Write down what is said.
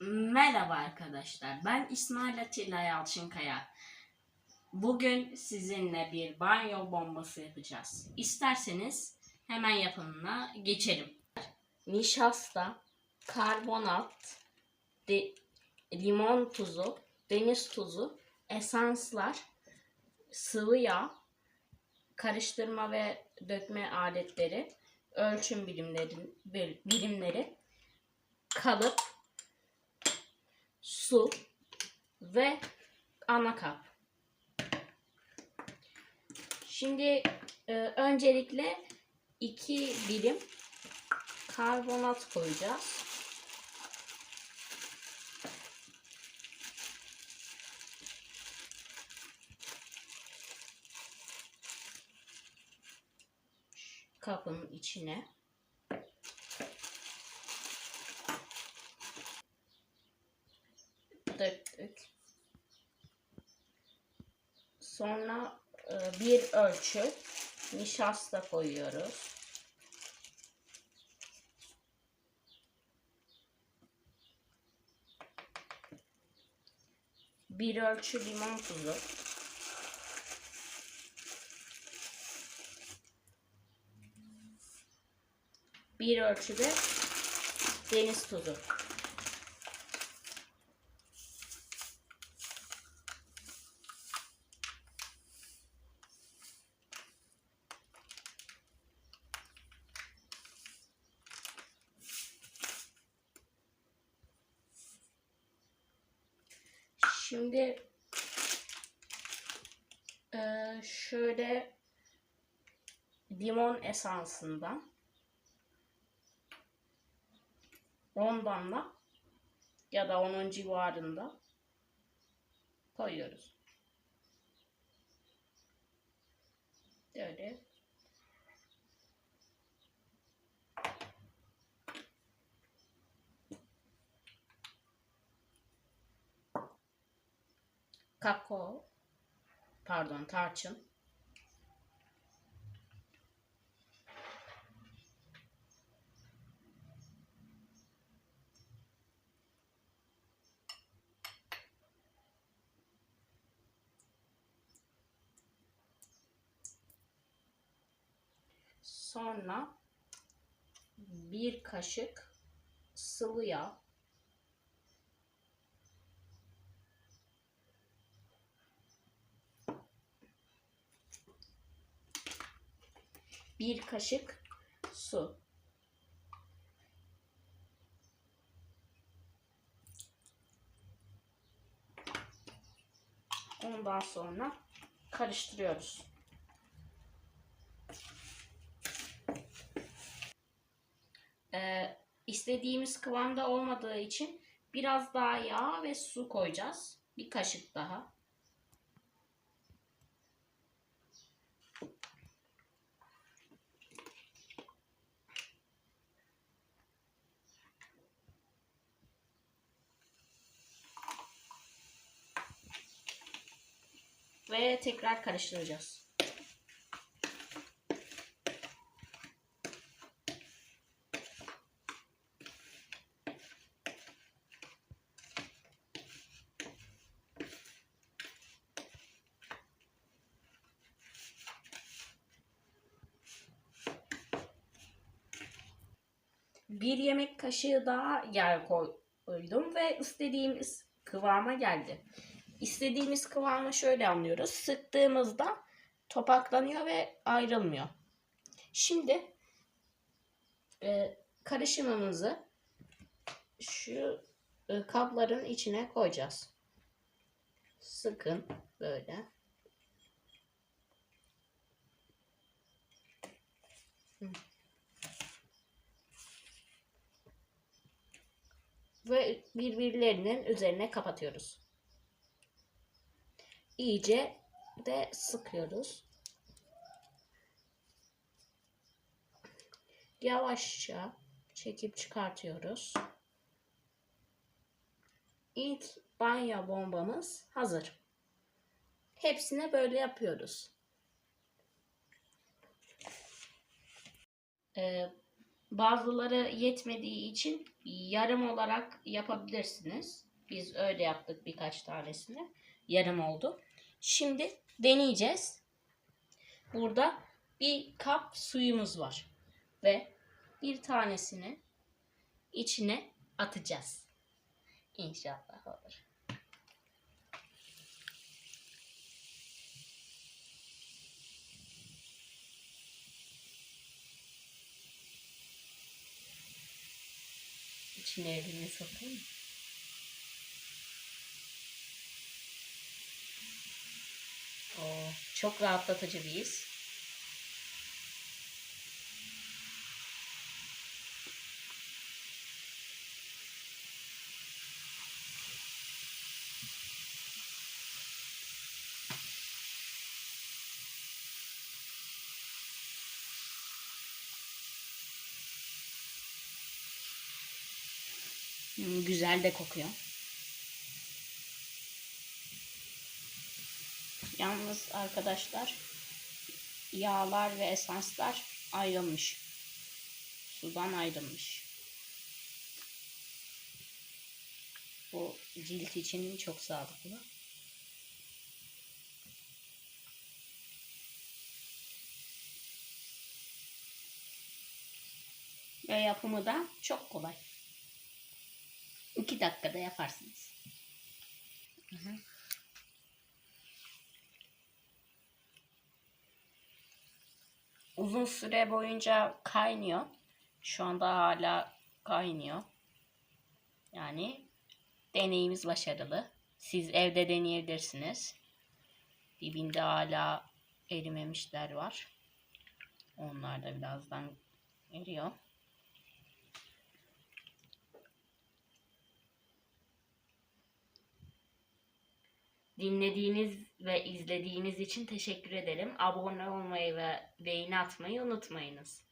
Merhaba arkadaşlar. Ben İsmail Atilla Yalçınkaya. Bugün sizinle bir banyo bombası yapacağız. İsterseniz hemen yapımına geçelim. Nişasta, karbonat, de- limon tuzu, deniz tuzu, esanslar, sıvı yağ, karıştırma ve dökme aletleri, ölçüm birimleri, bir- birimleri, kalıp, su ve ana kap. Şimdi e, öncelikle iki birim karbonat koyacağız. Kapın içine. döktük. Sonra e, bir ölçü nişasta koyuyoruz. Bir ölçü limon tuzu. Bir ölçüde deniz tuzu. Şimdi eee, şöyle limon esansından 10 damla ya da onun civarında koyuyoruz. Böyle kakao. Pardon tarçın. Sonra bir kaşık sıvı yağ bir kaşık su. Ondan sonra karıştırıyoruz. Ee, istediğimiz kıvamda olmadığı için biraz daha yağ ve su koyacağız. Bir kaşık daha. Ve tekrar karıştıracağız. Bir yemek kaşığı daha yağ koydum ve istediğimiz kıvama geldi. İstediğimiz kıvamı şöyle anlıyoruz. Sıktığımızda topaklanıyor ve ayrılmıyor. Şimdi e, karışımımızı şu e, kapların içine koyacağız. Sıkın böyle. Ve birbirlerinin üzerine kapatıyoruz. İyice de sıkıyoruz. Yavaşça çekip çıkartıyoruz. İlk banyo bombamız hazır. Hepsine böyle yapıyoruz. Ee, bazıları yetmediği için yarım olarak yapabilirsiniz. Biz öyle yaptık birkaç tanesini. Yarım oldu. Şimdi deneyeceğiz. Burada bir kap suyumuz var. Ve bir tanesini içine atacağız. İnşallah olur. İçine elini sokayım. Çok rahatlatıcı bir his. Hmm, güzel de kokuyor. Yalnız arkadaşlar yağlar ve esanslar ayrılmış. Sudan ayrılmış. Bu cilt için çok sağlıklı. Ve yapımı da çok kolay. 2 dakikada yaparsınız. Hı hı. Uzun süre boyunca kaynıyor. Şu anda hala kaynıyor. Yani deneyimiz başarılı. Siz evde deneyebilirsiniz. Dibinde hala erimemişler var. Onlar da birazdan eriyor. Dinlediğiniz ve izlediğiniz için teşekkür ederim. Abone olmayı ve beğeni atmayı unutmayınız.